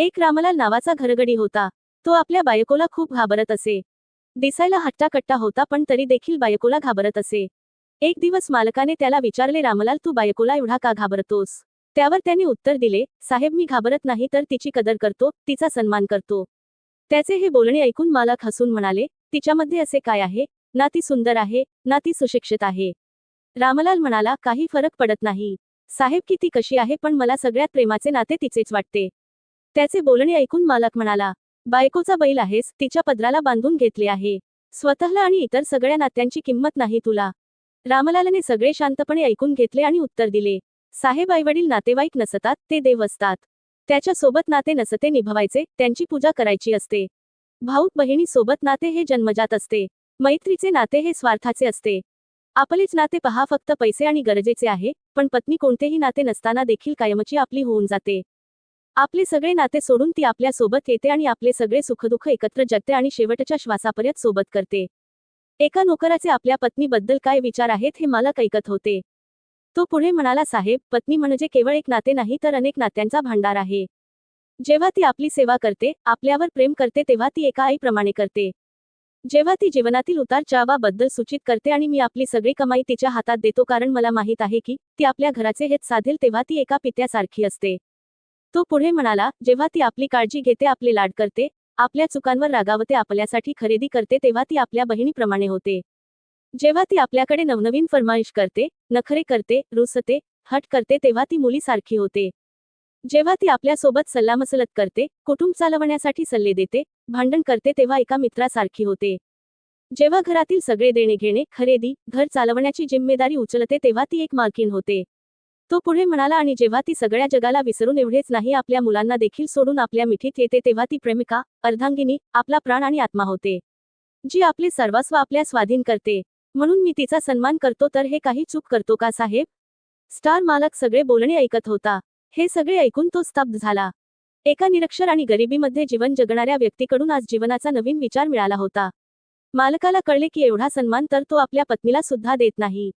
एक रामलाल नावाचा घरगडी होता. तो आपल्या बायकोला खूप घाबरत असे. दिसायला हट्टाकट्टा होता पण तरी देखील बायकोला घाबरत असे. एक दिवस मालकाने त्याला विचारले रामलाल तू बायकोला एवढा का घाबरतोस? त्यावर त्याने उत्तर दिले साहेब मी घाबरत नाही तर तिची कदर करतो तिचा सन्मान करतो. त्याचे हे बोलणे ऐकून मालक हसून म्हणाले तिच्यामध्ये असे काय आहे? ना ती सुंदर आहे ना ती सुशिक्षित आहे. रामलाल म्हणाला काही फरक पडत नाही. साहेब की ती कशी आहे पण मला सगळ्यात प्रेमाचे नाते तिचेच वाटते. त्याचे बोलणे ऐकून मालक म्हणाला बायकोचा बैल आहेस तिच्या पदराला बांधून घेतले आहे. स्वतःला आणि इतर सगळ्या नात्यांची किंमत नाही तुला. रामलालने सगळे शांतपणे ऐकून घेतले आणि उत्तर दिले साहेब आईवडील नातेवाईक नसतात ते देव असतात. त्याच्यासोबत नाते नसते निभवायचे त्यांची पूजा करायची असते. भाऊ बहिणी सोबत नाते हे जन्मजात असते. मैत्रीचे नाते हे स्वार्थाचे असते. आपलेच नाते पहा फक्त पैसे आणि गरजेचे आहे पण पत्नी कोणतेही नाते नसताना देखील कायमची आपली होऊन जाते. आपले सगळे नाते सोडून ती आपल्यासोबत येते आणि आपले सगळे सुखदुःख एकत्र जगते आणि शेवटच्या श्वासापर्यंत सोबत करते. एका नोकराचे आपल्या पत्नीबद्दल काय विचार आहेत हे मला ऐकत होते. तो पुढे म्हणाला साहेब पत्नी म्हणजे केवळ एक नाते नाही तर अनेक नात्यांचा भांडार आहे. जेव्हा ती आपली सेवा करते आपल्यावर प्रेम करते तेव्हा ती एका आईप्रमाणे करते. जेव्हा ती जीवनातील उतार चढावाबद्दल सूचित करते आणि मी आपली सगळी कमाई तिच्या हातात देतो कारण मला माहीत आहे की ती आपल्या घराचे हेत साधेल तेव्हा ती एका पित्यासारखी असते. तो पुढे म्हणाला जेव्हा ती आपली काळजी घेते आपले लाड करते आपल्या चुकांवर रागावते आपल्यासाठी खरेदी करते तेव्हा ती आपल्या बहिणीप्रमाणे होते. जेव्हा ती आपल्याकडे नवनवीन फरमाईश करते नखरे करते रुसते हट करते तेव्हा ती मुलीसारखी होते. जेव्हा ती आपल्यासोबत सल्लामसलत करते कुटुंब चालवण्यासाठी सल्ले देते भांडण करते तेव्हा एका मित्रासारखी होते. जेव्हा घरातील सगळे देणे घेणे खरेदी घर चालवण्याची जिम्मेदारी उचलते तेव्हा ती एक मालकीण होते. तो पुढे म्हणाला आणि जेव्हा ती सगळ्या जगाला विसरून एवढेच नाही आपल्या मुलांना देखील सोडून आपल्या मिठीत येते तेव्हा ती प्रेमिका अर्धांगिनी आपला प्राण आणि आत्मा होते जी आपले सर्वस्व आपल्या स्वाधीन करते. म्हणून मी तिचा सन्मान करतो तर हे काही चूक करतो का साहेब स्टार मालक सगळे बोलणे ऐकत होता. हे सगळे ऐकून तो स्तब्ध झाला. एका निरक्षर आणि गरिबीमध्ये जीवन जगणाऱ्या व्यक्तीकडून आज जीवनाचा नवीन विचार मिळाला होता. मालकाला कळले की एवढा सन्मान तर तो आपल्या पत्नीला सुद्धा देत नाही.